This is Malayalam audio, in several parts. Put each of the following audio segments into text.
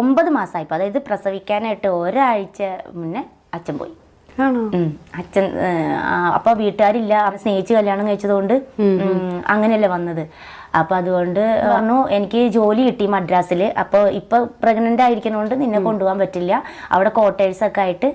ഒമ്പത് മാസമായപ്പോൾ അതായത് പ്രസവിക്കാനായിട്ട് ഒരാഴ്ച മുന്നേ അച്ഛൻ പോയി. അച്ഛൻ അപ്പൊ വീട്ടുകാരില്ല. അവൻ സ്നേഹിച്ച് കല്യാണം കഴിച്ചതുകൊണ്ട് അങ്ങനെയല്ലേ വന്നത്. അപ്പൊ അതുകൊണ്ട് പറഞ്ഞു എനിക്ക് ജോലി കിട്ടി മദ്രാസിൽ അപ്പോൾ ഇപ്പൊ പ്രഗ്നന്റ് ആയിരിക്കുന്നതുകൊണ്ട് നിന്നെ കൊണ്ടുപോകാൻ പറ്റില്ല. അവിടെ ക്വാർട്ടേഴ്സ് ഒക്കെ ആയിട്ട്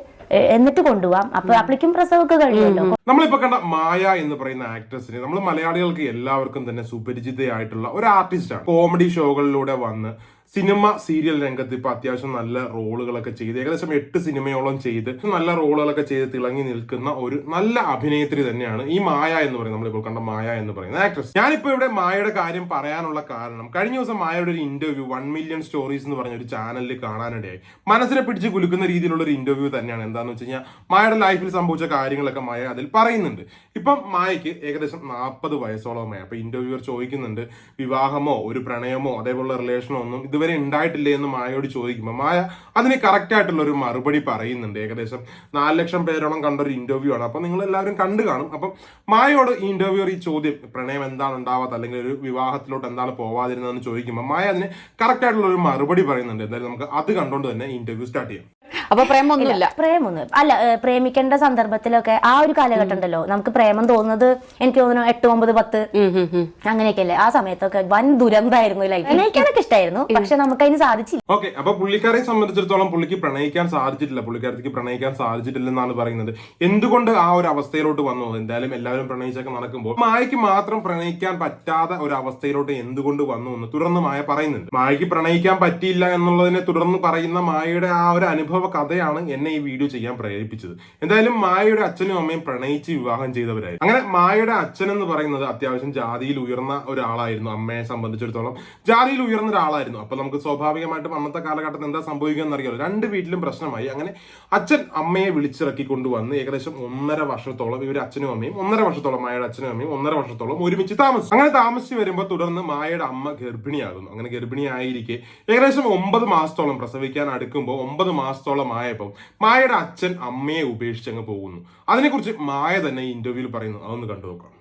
എന്നിട്ട് കൊണ്ടുപോവാം. അപ്പൊ അപ്പോഴേക്കും പ്രസവമൊക്കെ കഴിയുമല്ലോ. നമ്മളിപ്പോ കണ്ട മായ എന്ന് പറയുന്ന ആക്ട്രസിനെ നമ്മൾ മലയാളികൾക്ക് എല്ലാവർക്കും തന്നെ സുപരിചിതയായിട്ടുള്ള ഒരു ആർട്ടിസ്റ്റാണ് കോമഡി ഷോകളിലൂടെ വന്ന് സിനിമ സീരിയൽ രംഗത്ത് ഇപ്പൊ അത്യാവശ്യം നല്ല റോളുകളൊക്കെ ചെയ്ത് ഏകദേശം എട്ട് സിനിമയോളം ചെയ്ത് നല്ല റോളുകളൊക്കെ ചെയ്ത് തിളങ്ങി നിൽക്കുന്ന ഒരു നല്ല അഭിനേത്രി തന്നെയാണ് ഈ മായ എന്ന് പറയുന്നത്. നമ്മളിപ്പോൾ കണ്ട മായ എന്ന് പറയുന്ന ആക്ട്രസ് ഞാനിപ്പോ ഇവിടെ മായയുടെ കാര്യം പറയാനുള്ള കാരണം കഴിഞ്ഞ ദിവസം മായയുടെ ഒരു ഇന്റർവ്യൂ വൺ മില്യൺ സ്റ്റോറീസ് എന്ന് പറഞ്ഞ ഒരു ചാനലിൽ കാണാനിടയായി. മനസ്സിനെ പിടിച്ച് കുലുക്കുന്ന രീതിയിലുള്ള ഒരു ഇന്റർവ്യൂ തന്നെയാണ്. എന്താണെന്ന് വെച്ച് കഴിഞ്ഞാൽ മായയുടെ ലൈഫിൽ സംഭവിച്ച കാര്യങ്ങളൊക്കെ മായ അതിൽ പറയുന്നുണ്ട്. ഇപ്പം മായയ്ക്ക് ഏകദേശം നാൽപ്പത് വയസ്സോളമായി അപ്പൊ ഇന്റർവ്യൂവർ ചോദിക്കുന്നുണ്ട് വിവാഹമോ ഒരു പ്രണയമോ അതേപോലുള്ള റിലേഷനോ ഒന്നും ഇതുവരെ ഉണ്ടായിട്ടില്ലേ എന്ന് മായയോട് ചോദിക്കുമ്പോൾ മായ അതിന് ആയിട്ടുള്ള ഒരു മറുപടി പറയുന്നുണ്ട് ഏകദേശം നാല് ലക്ഷം പേരോളം കണ്ട ഒരു ഇന്റർവ്യൂ ആണ്. അപ്പൊ നിങ്ങൾ എല്ലാവരും കണ്ടു കാണും. അപ്പം മായയോട് ഈ ഇന്റർവ്യൂർ ഈ ചോദ്യം പ്രണയം എന്താണ് ഉണ്ടാവാത്ത അല്ലെങ്കിൽ ഒരു വിവാഹത്തിലോട്ട് എന്താണ് പോവാതിരുന്നതെന്ന് ചോദിക്കുമ്പോൾ മായ അതിന് കറക്റ്റ് ആയിട്ടുള്ള ഒരു മറുപടി പറയുന്നുണ്ട്. എന്തായാലും നമുക്ക് അത് കണ്ടുകൊണ്ട് തന്നെ ഇന്റർവ്യൂ സ്റ്റാർട്ട് ചെയ്യാം. അപ്പൊ പ്രേമൊന്നുമില്ല. പ്രേമൊന്നും. അല്ല പ്രേമിക്കേണ്ട സന്ദർഭത്തിലൊക്കെ ആ ഒരു കാലഘട്ടം ഉണ്ടല്ലോ നമുക്ക് പ്രേമം തോന്നുന്നത് എനിക്ക് തോന്നുന്നു എട്ട് ഒമ്പത് പത്ത് അങ്ങനെയൊക്കെ. അങ്ങനെയൊക്കെയല്ലേ. ആ സമയത്തൊക്കെ വൻ ദുരന്തമായിരുന്നു ലൈഫ് എനിക്കതൊക്കെ ഇഷ്ടമായിരുന്നു പക്ഷെ നമുക്ക് അതിന് സാധിച്ചില്ല. ഓക്കെ അപ്പൊ പുള്ളിക്കാരെ സംബന്ധിച്ചിടത്തോളം പുള്ളിക്ക് പ്രണയിക്കാൻ സാധിച്ചിട്ടില്ല. പുള്ളിക്കാരത്തിക്ക് പ്രണയിക്കാൻ സാധിച്ചിട്ടില്ലെന്നാണ് പറയുന്നത്. എന്തുകൊണ്ട് ആ ഒരു അവസ്ഥയിലോട്ട് വന്നു? എന്തായാലും എല്ലാവരും പ്രണയിച്ചൊക്കെ നടക്കുമ്പോൾ മായക്ക് മാത്രം പ്രണയിക്കാൻ പറ്റാത്ത ഒരു അവസ്ഥയിലോട്ട് എന്തുകൊണ്ട് വന്നു എന്ന് തുടർന്ന് മായ പറയുന്നുണ്ട്. മായക്ക് പ്രണയിക്കാൻ പറ്റിയില്ല എന്നുള്ളതിനെ തുടർന്ന് പറയുന്ന മായയുടെ ആ ഒരു അനുഭവ കഥയാണ് എന്നെ ഈ വീഡിയോ ചെയ്യാൻ പ്രേരിപ്പിച്ചത്. എന്തായാലും മായയുടെ അച്ഛനും അമ്മയും പ്രണയിച്ച് വിവാഹം ചെയ്തവരായി. അങ്ങനെ മായയുടെ അച്ഛൻ എന്ന് പറയുന്നത് അത്യാവശ്യം ജാതിയിൽ ഉയർന്ന ഒരാളായിരുന്നു. അമ്മയെ സംബന്ധിച്ചിടത്തോളം ജാതിയിൽ ഉയർന്ന ഒരാളായിരുന്നു. അപ്പൊ നമുക്ക് സ്വാഭാവികമായിട്ടും അന്നത്തെ കാലഘട്ടത്തിൽ എന്താ സംഭവിക്കുക എന്നറിയാലോ രണ്ട് വീട്ടിലും പ്രശ്നമായി. അങ്ങനെ അച്ഛൻ അമ്മയെ വിളിച്ചിറക്കി കൊണ്ടുവന്ന് ഏകദേശം ഒന്നര വർഷത്തോളം ഇവർ അച്ഛനും അമ്മയും ഒന്നര വർഷത്തോളം മായയുടെ അച്ഛനും അമ്മയും ഒന്നര വർഷത്തോളം ഒരുമിച്ച് താമസിച്ചു. അങ്ങനെ താമസിച്ച് വരുമ്പോൾ തുടർന്ന് മായയുടെ അമ്മ ഗർഭിണിയാകുന്നു. അങ്ങനെ ഗർഭിണിയായിരിക്കെ ഏകദേശം ഒമ്പത് മാസത്തോളം പ്രസവിക്കാൻ അടുക്കുമ്പോൾ ഒമ്പത് മാസത്തോളം ആയപ്പോൾ മായയുടെ അച്ഛൻ അമ്മയെ ഉപേക്ഷിച്ച് അങ്ങ് പോകുന്നു. അതിനെക്കുറിച്ച് മായ തന്നെ ഈ ഇന്റർവ്യൂവിൽ പറയുന്നു. അതൊന്ന് കണ്ടു നോക്കാം.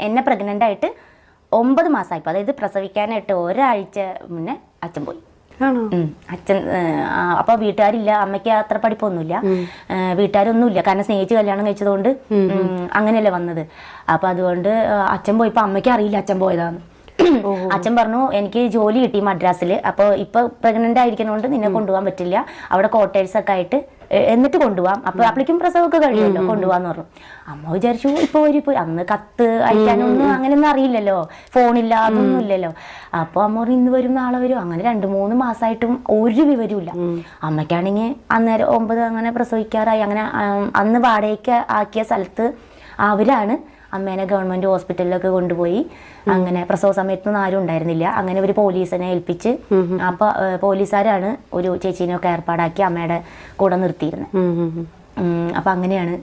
എന്നെ പ്രഗ്നന്റ് ആയിട്ട് ഒമ്പത് മാസമായപ്പോൾ അതായത് പ്രസവിക്കാനായിട്ട് ഒരാഴ്ച മുന്നേ അച്ഛൻ പോയി. ആണോ? അച്ഛൻ അപ്പൊ വീട്ടുകാരില്ല. അമ്മയ്ക്ക് അത്ര പഠിപ്പൊന്നുമില്ല. വീട്ടുകാരൊന്നുമില്ല. കാരണം സ്നേഹിച്ച് കല്യാണം കഴിച്ചതുകൊണ്ട് അങ്ങനെയല്ലേ വന്നത്. അപ്പൊ അതുകൊണ്ട് അച്ഛൻ പോയപ്പോ അമ്മയ്ക്ക് അറിയില്ല അച്ഛൻ പോയതാന്ന്. അച്ഛൻ പറഞ്ഞു എനിക്ക് ജോലി കിട്ടി മദ്രാസിൽ അപ്പോൾ ഇപ്പൊ പ്രഗ്നന്റ് ആയിരിക്കുന്നതുകൊണ്ട് നിന്നെ കൊണ്ടുപോകാൻ പറ്റില്ല. അവിടെ ക്വാർട്ടേഴ്സ് ഒക്കെ ആയിട്ട് എന്നിട്ട് കൊണ്ടുപോകാം അപ്പൊ അപ്പോഴേക്കും പ്രസവമൊക്കെ കഴിയുമല്ലോ കൊണ്ടുപോകാന്ന് പറഞ്ഞു. അമ്മ വിചാരിച്ചു ഇപ്പൊ ഒരു പോയി അന്ന് കത്ത് അയക്കാനൊന്നും അങ്ങനെയൊന്നും അറിയില്ലല്ലോ. ഫോണില്ല അതൊന്നും ഇല്ലല്ലോ. അപ്പൊ അമ്മ പറഞ്ഞു ഇന്ന് വരും നാളെ വരും. അങ്ങനെ രണ്ട് മൂന്ന് മാസമായിട്ടും ഒരു വിവരമില്ല അമ്മയ്ക്കാണെങ്കിൽ അന്നേരം ഒമ്പത് അങ്ങനെ പ്രസവിക്കാറായി. അങ്ങനെ അന്ന് വാടകയ്ക്ക് ആക്കിയ സ്ഥലത്ത് അവരാണ് അമ്മേനെ ഗവൺമെന്റ് ഹോസ്പിറ്റലിലൊക്കെ കൊണ്ടുപോയി. അങ്ങനെ പ്രസവ സമയത്തൊന്നും ആരും ഉണ്ടായിരുന്നില്ല. അങ്ങനെ ഒരു പോലീസിനെ ഏൽപ്പിച്ച് അപ്പൊ ഏഹ്, പോലീസുകാരാണ് ഒരു ചേച്ചീനെയൊക്കെ ഏർപ്പാടാക്കി അമ്മയുടെ കൂടെ നിർത്തിയിരുന്നത് അപ്പൊ അങ്ങനെയാണ്.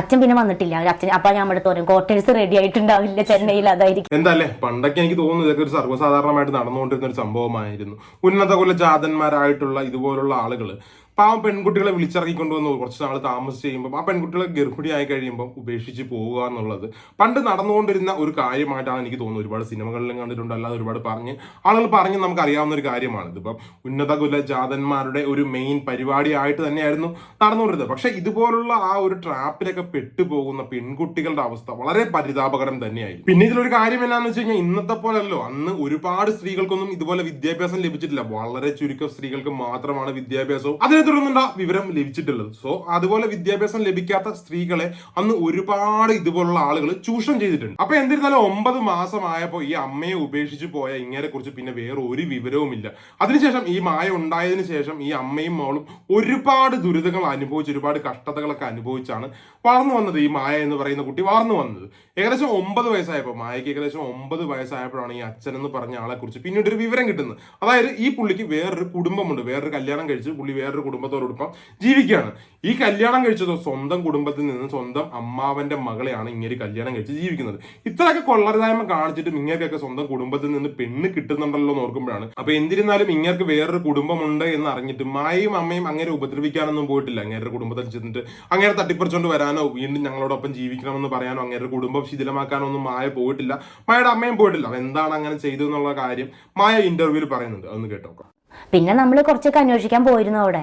അച്ഛൻ പിന്നെ വന്നിട്ടില്ല. അച്ഛൻ അപ്പൊ ഞാൻ അവിടെ തോന്നും ക്വാർട്ടേഴ്സ് റെഡി ആയിട്ടുണ്ടാവില്ല ചെന്നൈയിൽ അതായിരിക്കും. എന്താല്ലേ പണ്ടൊക്കെ എനിക്ക് തോന്നുന്നു ഇതൊക്കെ ഒരു സർവസാധാരണമായിട്ട് നടന്നുകൊണ്ടിരുന്ന ഒരു സംഭവമായിരുന്നു. ഉന്നത കുല ജാതന്മാരായിട്ടുള്ള ഇതുപോലുള്ള ആളുകൾ പാവം പെൺകുട്ടികളെ വിളിച്ചിറക്കി കൊണ്ടുവന്ന് കുറച്ച് നാൾ താമസിച്ച് കഴിയുമ്പോൾ ആ പെൺകുട്ടികളെ ഗർഭിണിയായി കഴിയുമ്പോൾ ഉപേക്ഷിച്ച് പോവുക എന്നുള്ളത് പണ്ട് നടന്നുകൊണ്ടിരുന്ന ഒരു കാര്യമായിട്ടാണ് എനിക്ക് തോന്നുന്നത്. ഒരുപാട് സിനിമകളിലും കണ്ടിട്ടുണ്ട്. അല്ലാതെ ഒരുപാട് പറഞ്ഞ് ആളുകൾ പറഞ്ഞ് നമുക്ക് അറിയാവുന്ന ഒരു കാര്യമാണ്. ഇതിപ്പം ഉന്നത കുല ജാതന്മാരുടെ ഒരു മെയിൻ പരിപാടിയായിട്ട് തന്നെയായിരുന്നു നടന്നുകൊണ്ടിരുന്നത്. പക്ഷെ ഇതുപോലുള്ള ആ ഒരു ട്രാപ്പിലൊക്കെ പെട്ടുപോകുന്ന പെൺകുട്ടികളുടെ അവസ്ഥ വളരെ പരിതാപകരം തന്നെയായിരുന്നു. പിന്നെ ഇതിലൊരു കാര്യം എന്നാന്ന് വെച്ച് കഴിഞ്ഞാൽ ഇന്നത്തെ പോലല്ലോ. അന്ന് ഒരുപാട് സ്ത്രീകൾക്കൊന്നും ഇതുപോലെ വിദ്യാഭ്യാസം ലഭിച്ചിട്ടില്ല. വളരെ ചുരുക്കം സ്ത്രീകൾക്ക് മാത്രമാണ് വിദ്യാഭ്യാസവും. അതിനെ തുടർന്നുള്ള വിവരം ലഭിച്ചിട്ടുള്ളത്. സോ അതുപോലെ വിദ്യാഭ്യാസം ലഭിക്കാത്ത സ്ത്രീകളെ അന്ന് ഒരുപാട് ഇതുപോലുള്ള ആളുകൾ ചൂഷണം ചെയ്തിട്ടുണ്ട്. അപ്പൊ എന്നിരുന്നാലും ഒമ്പത് മാസമായപ്പോൾ ഈ അമ്മയെ ഉപേക്ഷിച്ച് പോയ ഇങ്ങനെ കുറിച്ച് പിന്നെ വേറെ ഒരു വിവരവുമില്ല. അതിനുശേഷം ഈ മായ ഉണ്ടായതിനു ശേഷം ഈ അമ്മയും മോളും ഒരുപാട് ദുരിതങ്ങൾ അനുഭവിച്ച് ഒരുപാട് കഷ്ടതകളൊക്കെ അനുഭവിച്ചാണ് വളർന്നു വന്നത് ഈ മായ എന്ന് പറയുന്ന കുട്ടി വളർന്നു വന്നത്. ഏകദേശം ഒമ്പത് വയസ്സായപ്പോൾ മായയ്ക്ക് ഏകദേശം ഒമ്പത് വയസ്സായപ്പോഴാണ് ഈ അച്ഛൻ എന്ന് പറഞ്ഞ ആളെ കുറിച്ച് പിന്നീട് ഒരു വിവരം കിട്ടുന്നത്. അതായത് ഈ പുള്ളിക്ക് വേറൊരു കുടുംബമുണ്ട് വേറൊരു കല്യാണം കഴിച്ച് പുള്ളി വേറൊരു കുടുംബത്തോടൊപ്പം ജീവിക്കുകയാണ്. ഈ കല്യാണം കഴിച്ചതോ സ്വന്തം കുടുംബത്തിൽ നിന്ന് സ്വന്തം അമ്മാവന്റെ മകളെയാണ് ഇങ്ങനെ കല്യാണം കഴിച്ച് ജീവിക്കുന്നത്. ഇത്രയൊക്കെ കൊള്ളരുതായ്മ കാണിച്ചിട്ടും ഇങ്ങനെയൊക്കെ സ്വന്തം കുടുംബത്തിൽ നിന്ന് പെണ്ണ് കിട്ടുന്നുണ്ടല്ലോ എന്ന് ഓർക്കുമ്പോഴാണ്. അപ്പൊ എന്തിരുന്നാലും ഇങ്ങർക്ക് വേറൊരു കുടുംബമുണ്ട് എന്ന് അറിഞ്ഞിട്ട് മായയും അമ്മയും അങ്ങനെ ഉപദ്രവിക്കാനൊന്നും പോയിട്ടില്ല. അങ്ങേരുടെ കുടുംബത്തിൽ ചെന്നിട്ട് അങ്ങനെ തട്ടിപ്പറിച്ചുകൊണ്ട് വരാനോ വീണ്ടും ഞങ്ങളോടൊപ്പം ജീവിക്കണമെന്ന് പറയാനോ അങ്ങേരുടെ കുടുംബം ശിഥിലമാക്കാനോ ഒന്നും മായ പോയിട്ടില്ല. മായയുടെ അമ്മയും പോയിട്ടില്ല. എന്താണ് അങ്ങനെ ചെയ്തു എന്നുള്ള കാര്യം മായ ഇന്റർവ്യൂവിൽ പറയുന്നുണ്ട്. അതൊന്ന് കേട്ടോക്കാം. പിന്നെ നമ്മൾ കുറച്ചൊക്കെ അന്വേഷിക്കാൻ പോയിരുന്നു അവിടെ.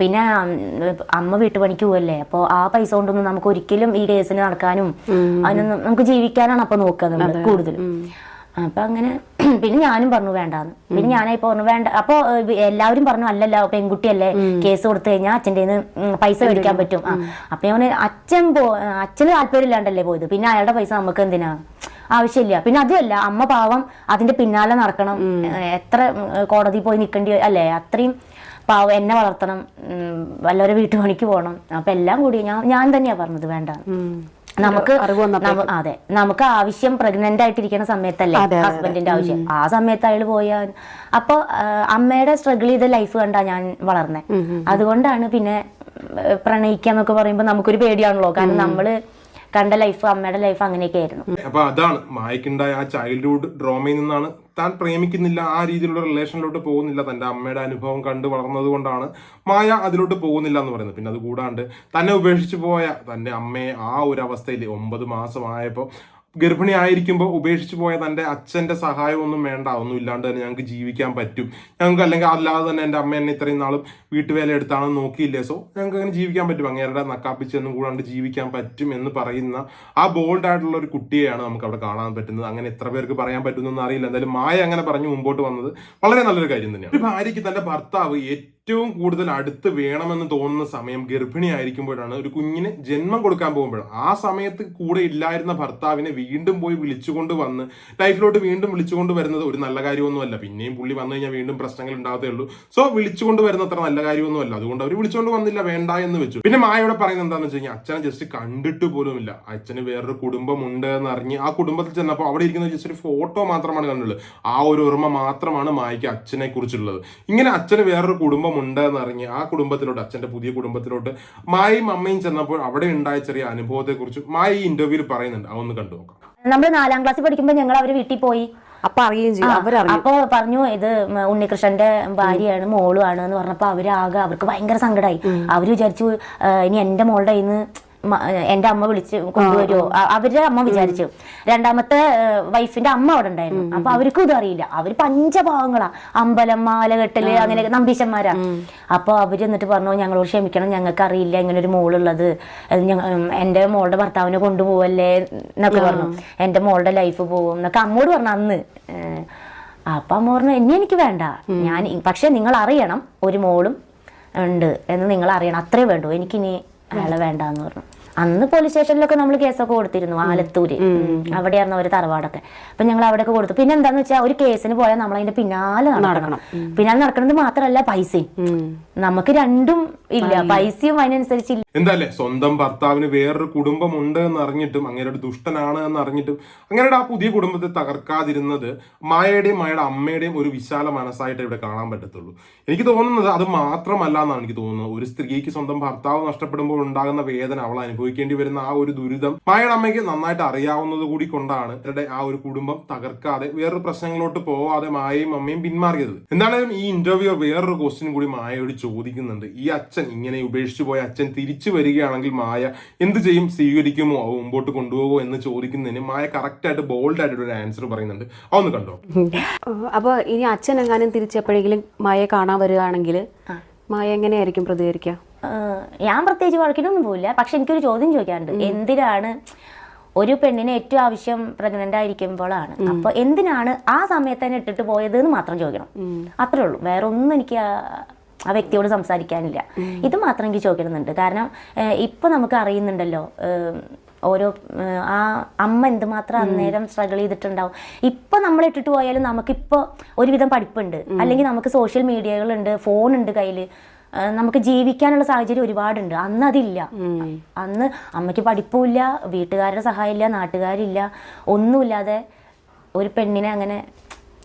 പിന്നെ അമ്മ വീട്ടുപണിക്ക് പോവല്ലേ? അപ്പോൾ ആ പൈസ കൊണ്ടൊന്നും നമുക്ക് ഒരിക്കലും ഈ കേസിന് നടക്കാനും അതിനൊന്നും നമുക്ക് ജീവിക്കാനാണ് അപ്പൊ നോക്കുക നമ്മൾ കൂടുതലും. അപ്പൊ അങ്ങനെ പിന്നെ ഞാനും പറഞ്ഞു വേണ്ടാന്ന്. പിന്നെ ഞാനായി പറഞ്ഞു വേണ്ട. അപ്പൊ എല്ലാവരും പറഞ്ഞു അല്ലല്ല പെൺകുട്ടിയല്ലേ കേസ് കൊടുത്തു കഴിഞ്ഞാൽ അച്ഛന്റെ പൈസ മേടിക്കാൻ പറ്റും. അപ്പൊ ഞാൻ അച്ഛൻ പോ അച്ഛന് താല്പര്യമില്ലാണ്ടല്ലേ പോയത്. പിന്നെ അയാളുടെ പൈസ നമുക്ക് എന്തിനാ? ആവശ്യമില്ല. പിന്നെ അതുമല്ല അമ്മ പാവം അതിന്റെ പിന്നാലെ നടക്കണം. എത്ര കോടതി പോയി നിൽക്കേണ്ടി അല്ലേ? അത്രയും പാവം എന്നെ വളർത്തണം. വല്ലവരെ വീട്ടുപണിക്ക് പോകണം. അപ്പൊ എല്ലാം കൂടി ഞാൻ ഞാൻ തന്നെയാ പറഞ്ഞത് വേണ്ട നമുക്ക് അതെ നമുക്ക് ആവശ്യം പ്രഗ്നന്റ് ആയിട്ടിരിക്കുന്ന സമയത്തല്ലേ ഹസ്ബൻഡിന്റെ ആവശ്യം. ആ സമയത്ത് അയാൾ പോയാൽ അപ്പൊ അമ്മയുടെ സ്ട്രഗിൾ ചെയ്ത ലൈഫ് കണ്ടാ ഞാൻ വളർന്നേ. അതുകൊണ്ടാണ് പിന്നെ പ്രണയിക്കാന്നൊക്കെ പറയുമ്പോ നമുക്കൊരു പേടിയാണല്ലോ. കാരണം നമ്മൾ കണ്ട ലൈഫ് അമ്മയുടെ ലൈഫ് അങ്ങനെയൊക്കെ ആയിരുന്നു അപ്പൊ അതാണ് മായക്കുണ്ടായ ആ ചൈൽഡ്ഹുഡ് ഡ്രോമയിൽ നിന്നാണ് താൻ പ്രേമിക്കുന്നില്ല ആ രീതിയിലുള്ള റിലേഷനിലോട്ട് പോകുന്നില്ല. തന്റെ അമ്മയുടെ അനുഭവം കണ്ട് വളർന്നത് കൊണ്ടാണ് മായ അതിലോട്ട് പോകുന്നില്ല എന്ന് പറയുന്നത്. പിന്നെ അത് കൂടാണ്ട് തന്നെ ഉപേക്ഷിച്ച് പോയ തന്റെ അമ്മയെ ആ ഒരു അവസ്ഥയിൽ ഒമ്പത് മാസമായപ്പോൾ ഗർഭിണി ആയിരിക്കുമ്പോൾ ഉപേക്ഷിച്ച് പോയ തന്റെ അച്ഛന്റെ സഹായമൊന്നും വേണ്ട ഒന്നും ഇല്ലാണ്ട് തന്നെ ഞങ്ങൾക്ക് ജീവിക്കാൻ പറ്റും. ഞങ്ങൾക്ക് അല്ലെങ്കിൽ അല്ലാതെ തന്നെ എന്റെ അമ്മ എന്നെ ഇത്രയും നാളും വീട്ടുവേല എടുത്താണെന്ന് നോക്കിയില്ലേ? സോ ഞങ്ങൾക്ക് അങ്ങനെ ജീവിക്കാൻ പറ്റും. അങ്ങേരുടെ നക്കാപ്പിച്ചെന്നും കൂടാണ്ട് ജീവിക്കാൻ പറ്റും എന്ന് പറയുന്ന ആ ബോൾഡ് ആയിട്ടുള്ള ഒരു കുട്ടിയെയാണ് നമുക്ക് അവിടെ കാണാൻ പറ്റുന്നത്. അങ്ങനെ എത്ര പേർക്ക് പറയാൻ പറ്റുന്നൊന്നും അറിയില്ല. എന്തായാലും മായ അങ്ങനെ പറഞ്ഞു മുമ്പോട്ട് വന്നത് വളരെ നല്ലൊരു കാര്യം തന്നെയാണ്. ഒരു ഭാര്യയ്ക്ക് തന്റെ ഭർത്താവ് ഏറ്റവും കൂടുതൽ അടുത്ത് വേണമെന്ന് തോന്നുന്ന സമയം ഗർഭിണി ആയിരിക്കുമ്പോഴാണ് ഒരു കുഞ്ഞിന് ജന്മം കൊടുക്കാൻ പോകുമ്പോഴാണ്. ആ സമയത്ത് കൂടെ ഇല്ലായിരുന്ന ഭർത്താവിനെ വീണ്ടും പോയി വിളിച്ചുകൊണ്ട് വന്ന് ലൈഫിലോട്ട് വീണ്ടും വിളിച്ചുകൊണ്ട് വരുന്നത് ഒരു നല്ല കാര്യമൊന്നുമല്ല. പിന്നെയും പുള്ളി വന്നു കഴിഞ്ഞാൽ വീണ്ടും പ്രശ്നങ്ങൾ ഉണ്ടാകത്തേ ഉള്ളൂ. സോ വിളിച്ചുകൊണ്ട് വരുന്ന അത്ര നല്ല കാര്യമൊന്നുമല്ല. അതുകൊണ്ട് അവർ വിളിച്ചുകൊണ്ട് വന്നില്ല വേണ്ട എന്ന് വെച്ചു. പിന്നെ മായയുടെ പറയുന്നത് എന്താണെന്ന് വെച്ച് കഴിഞ്ഞാൽ അച്ഛനെ ജസ്റ്റ് കണ്ടിട്ട് പോലുമില്ല. അച്ഛന് വേറൊരു കുടുംബമുണ്ട് എന്ന് അറിഞ്ഞ് ആ കുടുംബത്തിൽ ചെന്നപ്പോൾ അവിടെ ഇരിക്കുന്ന ജസ്റ്റ് ഒരു ഫോട്ടോ മാത്രമാണ് കണ്ടുള്ളത്. ആ ഒരു ഓർമ്മ മാത്രമാണ് മായയ്ക്ക് അച്ഛനെ കുറിച്ചുള്ളത് ഇങ്ങനെ അച്ഛന് വേറൊരു കുടുംബമുണ്ട്. എന്ന് അറിഞ്ഞ് ആ കുടുംബത്തിലോട്ട് അച്ഛന്റെ പുതിയ കുടുംബത്തിലോട്ട് മായയും അമ്മയും ചെന്നപ്പോൾ അവിടെ ഉണ്ടായ ചെറിയ അനുഭവത്തെക്കുറിച്ച് മായ ഈ ഇന്റർവ്യൂവിൽ പറയുന്നുണ്ട്. അതൊന്ന് കണ്ടു നോക്കാം. നമ്മൾ നാലാം ക്ലാസ്സിൽ പഠിക്കുമ്പോൾ ഞങ്ങൾ അവർ വീട്ടിൽ പോയി. അപ്പൊ അറിയുകയും ചെയ്യും അപ്പൊ പറഞ്ഞു ഇത് ഉണ്ണികൃഷ്ണന്റെ ഭാര്യയാണ് മോളുമാണ് എന്ന് പറഞ്ഞപ്പോ അവരാകെ ആകെ അവർക്ക് ഭയങ്കര സങ്കടമായി അവർ വിചാരിച്ചു ഇനി എന്റെ മോളുടെ കയ്യിൽ നിന്ന് എന്റെ അമ്മ വിളിച്ച് കൊണ്ടുവരുമോ അവരുടെ അമ്മ വിചാരിച്ചു. രണ്ടാമത്തെ വൈഫിന്റെ അമ്മ അവിടെ ഉണ്ടായിരുന്നു. അപ്പൊ അവർക്കും ഇത് അറിയില്ല. അവർ പഞ്ചഭാവങ്ങളാ അമ്പലം മാലകെട്ടൽ അങ്ങനെ നമ്പീശന്മാരാ. അപ്പൊ അവർ എന്നിട്ട് പറഞ്ഞു ഞങ്ങളോട് ക്ഷമിക്കണം. ഞങ്ങൾക്ക് അറിയില്ല ഇങ്ങനെ ഒരു മോളുള്ളത്. എന്റെ മോളുടെ ഭർത്താവിനെ കൊണ്ടുപോവല്ലേ? എന്നൊക്കെ പറഞ്ഞു. എന്റെ മോളുടെ ലൈഫ് പോകും. എന്നൊക്കെ അമ്മോട് പറഞ്ഞു അന്ന്. അപ്പൊ അമ്മ പറഞ്ഞു എന്നെ എനിക്ക് വേണ്ട. ഞാൻ പക്ഷെ നിങ്ങൾ അറിയണം ഒരു മോളും ഉണ്ട് എന്ന് നിങ്ങൾ അറിയണം അത്രേ വേണ്ടൂ. എനിക്കിനി അയാളെ വേണ്ട എന്ന് പറഞ്ഞു. അന്ന് പോലീസ് സ്റ്റേഷനിലൊക്കെ നമ്മൾ കേസൊക്കെ കൊടുത്തിരുന്നു ആലത്തൂര്. അവിടെയായിരുന്നു ഒരു തറവാടൊക്കെ. അപ്പൊ ഞങ്ങൾ അവിടെയൊക്കെ കൊടുത്തു. പിന്നെ എന്താന്ന് വെച്ചാൽ ഒരു കേസിന് പോയാൽ നമ്മൾ അതിന്റെ പിന്നാലെ നടക്കണം. പിന്നാലെ നടക്കുന്നത് മാത്രമല്ല പൈസയും. നമുക്ക് രണ്ടും ഇല്ല. പൈസയും അതിനനുസരിച്ച് എന്താല്ലേ? സ്വന്തം ഭർത്താവിന് വേറൊരു കുടുംബമുണ്ട് എന്ന് അറിഞ്ഞിട്ടും അങ്ങനെ ഒരു ദുഷ്ടനാണ് എന്ന് അറിഞ്ഞിട്ടും അങ്ങനെയുടെ ആ പുതിയ കുടുംബത്തെ തകർക്കാതിരുന്നത് മായയുടെയും മായയുടെ അമ്മയുടെയും ഒരു വിശാല മനസ്സായിട്ട് ഇവിടെ കാണാൻ പറ്റത്തുള്ളൂ. എനിക്ക് തോന്നുന്നത് അത് മാത്രമല്ല എന്നാണ് എനിക്ക് തോന്നുന്നത്. ഒരു സ്ത്രീക്ക് സ്വന്തം ഭർത്താവ് നഷ്ടപ്പെടുമ്പോൾ ഉണ്ടാകുന്ന വേദന അവൾ അനുഭവിക്കേണ്ടി വരുന്ന ആ ഒരു ദുരിതം മായയുടെ അമ്മയ്ക്ക് നന്നായിട്ട് അറിയാവുന്നത് കൂടി കൊണ്ടാണ് ഇവരുടെ ആ ഒരു കുടുംബം തകർക്കാതെ വേറൊരു പ്രശ്നങ്ങളോട്ട് പോവാതെ മായയും അമ്മയും പിന്മാറിയത്. എന്താണെങ്കിലും ഈ ഇന്റർവ്യൂ വേറൊരു ക്വസ്റ്റ്യൻ കൂടി മായയോട് ചോദിക്കുന്നുണ്ട്. ഈ അച്ഛൻ ഇങ്ങനെ ഉപേക്ഷിച്ചു പോയ അച്ഛൻ തിരിച്ചു വരികയാണെങ്കിൽ മായ എന്ത് ചെയ്യും? സ്വീകരിക്കുമോ? അവ മുമ്പോട്ട് കൊണ്ടുപോകുമോ എന്ന് ചോദിക്കുന്നതിന് മായ കറക്റ്റ് ആയിട്ട് ബോൾഡ് ആയിട്ട് ഒരു ആൻസർ പറയുന്നുണ്ട്. അതൊന്ന് കണ്ടോ? അപ്പൊ ഇനി അച്ഛൻ എങ്ങാനും തിരിച്ചെപ്പോഴെങ്കിലും മായയെ കാണാൻ വരികയാണെങ്കിൽ മായ എങ്ങനെയായിരിക്കും പ്രതികരിക്കുക? ഞാൻ പ്രത്യേകിച്ച് വഴക്കിനൊന്നും പോയില്ല പക്ഷെ എനിക്കൊരു ചോദ്യം ചോദിക്കാറുണ്ട് എന്തിനാണ് ഒരു പെണ്ണിന് ഏറ്റവും ആവശ്യം പ്രഗ്നന്റ് ആയിരിക്കുമ്പോഴാണ്? അപ്പൊ എന്തിനാണ് ആ സമയത്ത് തന്നെ ഇട്ടിട്ട് പോയത് എന്ന് മാത്രം ചോദിക്കണം. അത്രേ ഉള്ളൂ. വേറെ ഒന്നും എനിക്ക് ആ- വ്യക്തിയോട് സംസാരിക്കാനില്ല. ഇത് മാത്രം എനിക്ക് ചോദിക്കണമെന്നുണ്ട്. കാരണം ഇപ്പൊ നമുക്ക് അറിയുന്നുണ്ടല്ലോ ഓരോ ആ അമ്മ എന്തുമാത്രം അന്നേരം സ്ട്രഗിൾ ചെയ്തിട്ടുണ്ടാവും. ഇപ്പൊ നമ്മൾ ഇട്ടിട്ട് പോയാലും നമുക്കിപ്പോ ഒരുവിധം പഠിപ്പുണ്ട്. അല്ലെങ്കിൽ നമുക്ക് സോഷ്യൽ മീഡിയകളുണ്ട് ഫോൺ ഉണ്ട് കയ്യിൽ നമുക്ക് ജീവിക്കാനുള്ള സാഹചര്യം ഒരുപാടുണ്ട്. അന്ന് അതില്ല. അന്ന് അമ്മയ്ക്ക് പഠിപ്പുമില്ല വീട്ടുകാരുടെ സഹായമില്ല നാട്ടുകാരില്ല ഒന്നുമില്ലാതെ ഒരു പെണ്ണിനെ അങ്ങനെ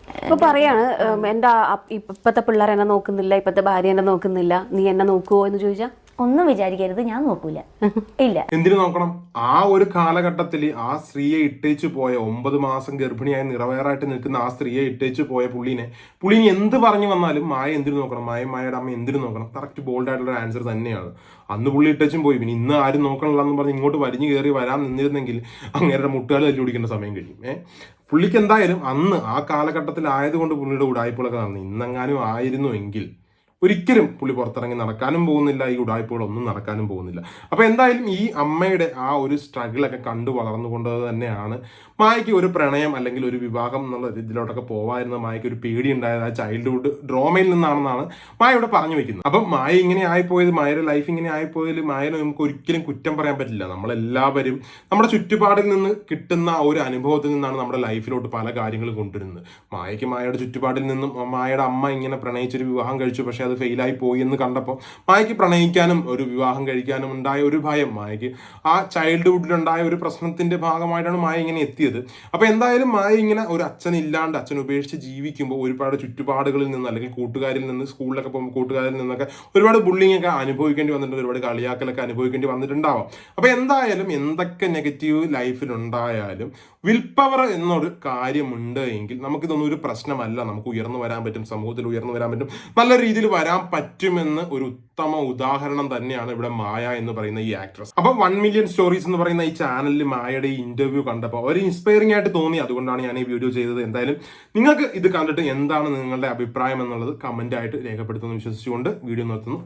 ഇപ്പൊ പറയാണ് എന്റെ ഇപ്പത്തെ പിള്ളേർ എന്നെ നോക്കുന്നില്ല ഇപ്പത്തെ ഭാര്യ എന്നെ നോക്കുന്നില്ല നീ എന്നെ നോക്കുവോ എന്ന് ചോദിച്ചാ? ഒന്നും വിചാരിക്കരുത് ഞാൻ നോക്കൂല. ഇല്ല. എന്തിനു നോക്കണം? ആ ഒരു കാലഘട്ടത്തിൽ ആ സ്ത്രീയെ ഇട്ടേച്ചു പോയ ഒമ്പത് മാസം ഗർഭിണിയായി നിറവേറായിട്ട് നിൽക്കുന്ന ആ സ്ത്രീയെ ഇട്ടേച്ചു പോയ പുള്ളിനെ പുള്ളിന് എന്ത് പറഞ്ഞു വന്നാലും മായ എന്തിനു നോക്കണം? മായ മായയുടെ അമ്മ എന്തിനു നോക്കണം? കറക്റ്റ് ബോൾഡ് ആയിട്ടുള്ള ആൻസർ തന്നെയാണ്. അന്ന് പുള്ളി ഇട്ടേച്ചും പോയി. പിന്നെ ഇന്ന് ആരും നോക്കണില്ല എന്ന് പറഞ്ഞ് ഇങ്ങോട്ട് വലിഞ്ഞു കയറി വരാൻ നിന്നിരുന്നെങ്കിൽ അങ്ങേരുടെ മുട്ടുകാൽ തല്ലി പിടിക്കേണ്ട സമയം കഴിയും. ഏഹ് പുള്ളിക്ക് എന്തായാലും അന്ന് ആ കാലഘട്ടത്തിൽ ആയതുകൊണ്ട് പുള്ളിയുടെ ഉടായ്പകളൊക്കെ നടന്നു. ഇന്നെങ്ങാനും ആയിരുന്നു എങ്കിൽ ഒരിക്കലും പുള്ളി പുറത്തിറങ്ങി നടക്കാനും പോകുന്നില്ല ഈ ഉടായ്പകളൊന്നും നടക്കാനും പോകുന്നില്ല. അപ്പൊ എന്തായാലും ഈ അമ്മയുടെ ആ ഒരു സ്ട്രഗിളൊക്കെ കണ്ടു വളർന്നുകൊണ്ട് തന്നെയാണ്. മായയ്ക്ക് ഒരു പ്രണയം അല്ലെങ്കിൽ ഒരു വിവാഹം എന്നുള്ള ഇതിലോട്ടൊക്കെ പോവായിരുന്ന മായയ്ക്ക് ഒരു പേടി ഉണ്ടായത് ആ ചൈൽഡ്ഹുഡ് ഡ്രോമയിൽ നിന്നാണെന്നാണ് മായ ഇവിടെ പറഞ്ഞു വെക്കുന്നത്. അപ്പം മായ ഇങ്ങനെ ആയിപ്പോയത് മായയുടെ ലൈഫ് ഇങ്ങനെ ആയിപ്പോയതിൽ മായനെ നമുക്ക് ഒരിക്കലും കുറ്റം പറയാൻ പറ്റില്ല. നമ്മളെല്ലാവരും നമ്മുടെ ചുറ്റുപാടിൽ നിന്ന് കിട്ടുന്ന ഒരു അനുഭവത്തിൽ നിന്നാണ് നമ്മുടെ ലൈഫിലോട്ട് പല കാര്യങ്ങളും കൊണ്ടുവരുന്നത്. മായയ്ക്ക് മായയുടെ ചുറ്റുപാടിൽ നിന്നും മായയുടെ അമ്മ ഇങ്ങനെ പ്രണയിച്ചൊരു വിവാഹം കഴിച്ചു. പക്ഷെ അത് ഫെയിലായി പോയി എന്ന് കണ്ടപ്പോൾ മായയ്ക്ക് പ്രണയിക്കാനും ഒരു വിവാഹം കഴിക്കാനും ഉണ്ടായ ഒരു ഭയം മായയ്ക്ക്. ആ ചൈൽഡ്ഹുഡിലുണ്ടായ ഒരു പ്രശ്നത്തിന്റെ ഭാഗമായിട്ടാണ് മായ ഇങ്ങനെ എത്തിയത്. അപ്പോൾ എന്തായാലും മായ ഇങ്ങനെ ഒരു അച്ഛൻ ഇല്ലാണ്ട് അച്ഛൻ ഉപേക്ഷിച്ച് ജീവിക്കുമ്പോൾ ഒരുപാട് ചുറ്റുപാടുകളിൽ നിന്ന് അല്ലെങ്കിൽ കൂട്ടുകാരിൽ നിന്ന് സ്കൂളിലൊക്കെ പോകുമ്പോൾ കൂട്ടുകാരിൽ നിന്നൊക്കെ ഒരുപാട് ബുള്ളിങ് ഒക്കെ അനുഭവിക്കേണ്ടി വന്നിട്ടുണ്ട്. ഒരുപാട് കളിയാക്കലൊക്കെ അനുഭവിക്കേണ്ടി വന്നിട്ടുണ്ടാവാം. അപ്പോൾ എന്തായാലും എന്തൊക്കെ നെഗറ്റീവ് ലൈഫിൽ ഉണ്ടായാലും വിൽ പവർ എന്നൊരു കാര്യമുണ്ട് എങ്കിൽ നമുക്കിതൊന്നും ഒരു പ്രശ്നമല്ല. നമുക്ക് ഉയർന്നു വരാൻ പറ്റും സമൂഹത്തിൽ ഉയർന്നു വരാൻ പറ്റും. നല്ല രീതിയിൽ വരാൻ പറ്റുമെന്ന് ഒരു ഉത്തമ ഉദാഹരണം തന്നെയാണ് ഇവിടെ മായ എന്ന് പറയുന്ന ഈ ആക്ട്രസ് അപ്പൊ വൺ മില്യൺ സ്റ്റോറീസ് എന്ന് പറയുന്ന ഈ ചാനലിൽ മായയുടെ ഈ ഇന്റർവ്യൂ കണ്ടപ്പോൾ ഒരു ഇൻസ്പയറിംഗ് ആയിട്ട് തോന്നി. അതുകൊണ്ടാണ് ഞാൻ ഈ വീഡിയോ ചെയ്തത്. എന്തായാലും നിങ്ങൾക്ക് ഇത് കണ്ടിട്ട് എന്താണ് നിങ്ങളുടെ അഭിപ്രായം എന്നുള്ളത് കമന്റ് ആയിട്ട് രേഖപ്പെടുത്തുമെന്ന് വിശ്വസിച്ചുകൊണ്ട് വീഡിയോ നിർത്തുന്നു.